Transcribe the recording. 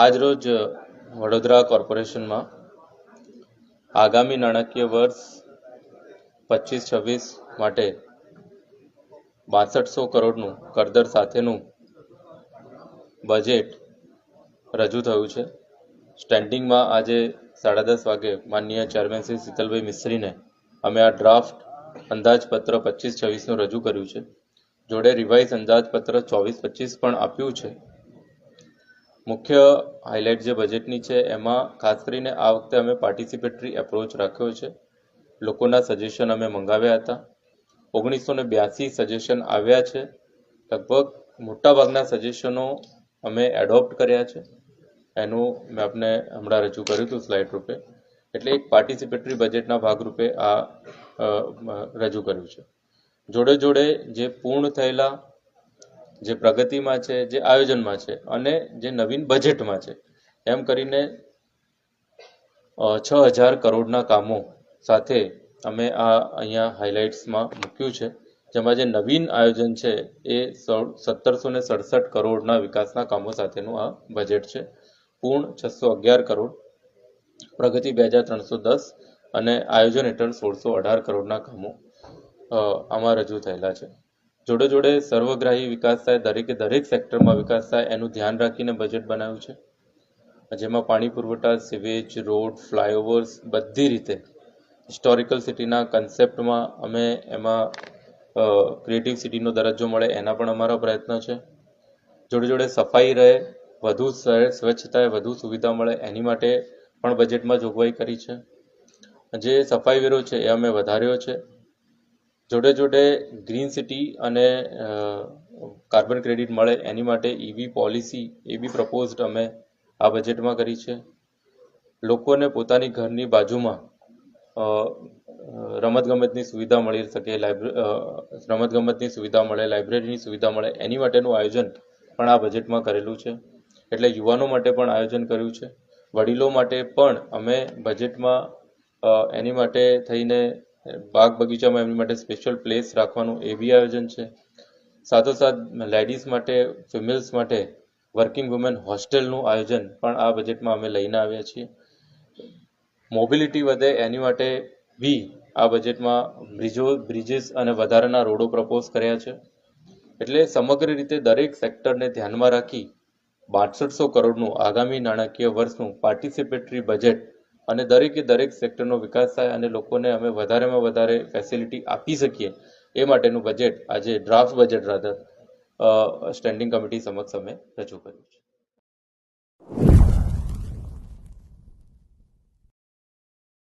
આજરોજ વડોદરા કોર્પોરેશનમાં આગામી નાણાકીય વર્ષ પચીસ છવ્વીસ માટે બાસઠસો કરોડનું કરદર સાથેનું બજેટ રજૂ થયું છે. સ્ટેન્ડિંગમાં આજે સાડા દસ વાગે માનનીય ચેરમેન શ્રી શીતલભાઈ મિસ્ત્રીને અમે આ ડ્રાફ્ટ અંદાજપત્ર પચીસ છવ્વીસનું રજૂ કર્યું છે. જોડે રિવાઇઝ અંદાજપત્ર ચોવીસ પચીસ પણ આપ્યું છે. મુખ્ય હાઇલાઇટ જે બજેટની છે, એમાં ખાસ કરીને આ વખતે અમે પાર્ટિસિપેટરી એપ્રોચ રાખ્યો છે. લોકોના સજેશન અમે મંગાવ્યા હતા. ઓગણીસો ને બ્યાસી સજેશન આવ્યા છે. લગભગ મોટાભાગના સજેશનો અમે એડોપ્ટ કર્યા છે. એનું મેં આપને હમણાં રજૂ કર્યું હતું સ્લાઇડ રૂપે. એટલે એક પાર્ટિસિપેટરી બજેટના ભાગરૂપે આ રજૂ કર્યું છે. જોડે જોડે જે પૂર્ણ થયેલા જે પ્રગતિમાં છે, જે આયોજનમાં છે અને જે નવીન બજેટમાં છે. એમ કરીને છ હજાર કરોડના કામો સાથે અમે આ અહીંયા હાઇલાઇટ્સમાં મૂક્યું છે. જેમાં જે નવીન આયોજન છે, એ સત્તરસો ને સડસઠ કરોડના વિકાસના કામો સાથેનું આ બજેટ છે. પૂર્ણ છસો અગિયાર કરોડ. પ્રગતિ બે હજાર ત્રણસો દસ અને આયોજન હેઠળ સોળસો અઢાર કરોડના કામો આમાં રજૂ થયેલા છે. જોડે જોડે સર્વગ્રાહી વિકાસ થાય, દરેકે દરેક સેક્ટરમાં વિકાસ થાય, એનું ધ્યાન રાખીને બજેટ બનાવ્યું છે. જેમાં પાણી પુરવઠા સિવેજ રોડ ફ્લાયઓવર્સ બધી રીતે હિસ્ટોરિકલ સિટીના કન્સેપ્ટમાં અમે એમાં ક્રિએટિવ સિટીનો દરજ્જો મળે એના પણ અમારો પ્રયત્ન છે. જોડે જોડે સફાઈ રહે, વધુ સ્વચ્છતાએ સ્વચ્છ વધુ સુવિધા મળે એની માટે પણ બજેટમાં જોગવાઈ કરી છે. જે સફાઈ વેરો છે એ અમે વધાર્યો છે. જોડે જોડે ગ્રીન સિટી અને કાર્બન ક્રેડિટ મળે એની માટે ઈવી પોલિસી એ બી પ્રપોઝડ અમે આ બજેટમાં કરી છે. લોકોને પોતાની ઘરની બાજુમાં રમતગમતની સુવિધા મળી શકે રમતગમતની સુવિધા મળે લાઇબ્રેરીની સુવિધા મળે, એની માટેનું આયોજન પણ આ બજેટમાં કરેલું છે. એટલે યુવાનો માટે પણ આયોજન કર્યું છે. વડીલો માટે પણ અમે બજેટમાં એની માટે થઈને બાગ બગીચામાં એમની માટે સ્પેશિયલ પ્લેસ રાખવાનું એ બી આયોજન છે. સાથોસાથ લેડીઝ માટે ફિમેલ્સ માટે વર્કિંગ વુમેન હોસ્ટેલનું આયોજન પણ આ બજેટમાં અમે લઈને આવ્યા છીએ. મોબિલિટી વધે એની માટે બી આ બજેટમાં બ્રિજો બ્રિજીસ અને વધારાના રોડો પ્રપોઝ કર્યા છે. એટલે સમગ્ર રીતે દરેક સેક્ટરને ધ્યાનમાં રાખી બાસઠસો કરોડનું આગામી નાણાકીય વર્ષનું પાર્ટિસિપેટરી બજેટ અને દરેકે દરેક સેક્ટરનો વિકાસ થાય અને લોકોને અમે વધારેમાં વધારે ફેસિલિટી આપી શકીએ એ માટેનું બજેટ આજે draft budget rather standing committee સમક્ષ અમે રજૂ કર્યું છે.